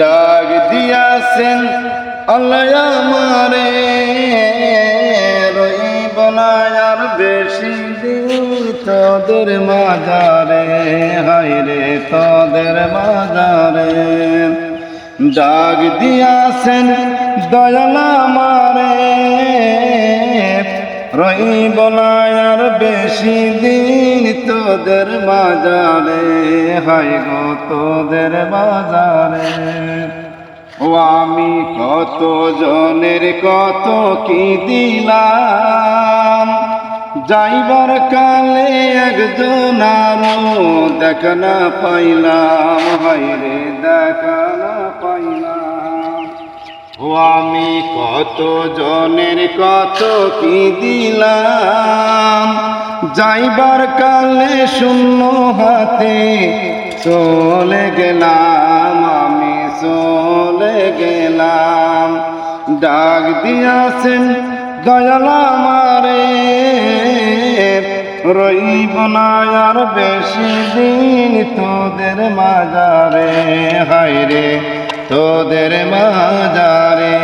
ডাক দিয়াছেন, আল্লাহ আমারে রইব না আর বেশি দিন তোদের মাজারে হাইরে তোদের মাজারে। ডাক দিয়াছেন, দয়াল আমারে রইব না আর বেশি দিন তোদের বাজারে হাই গো তোদের বাজারে ও আমি কত জনের কত কি দিলাম, যাইবার কালে একজন আরও দেখা না পাইলাম হাইরে দেখা না পাইলাম। ও আমি কত জনের কত কি দিলাম? যাইবার কালে শূন্য হাতে চলে গেলাম, আমি চলে গেলাম। ডাক দিয়াছেন, দয়াল আমারে, রইব না আর বেশি দিন তোদের মাজারে। হাইরে তোদের মাজারে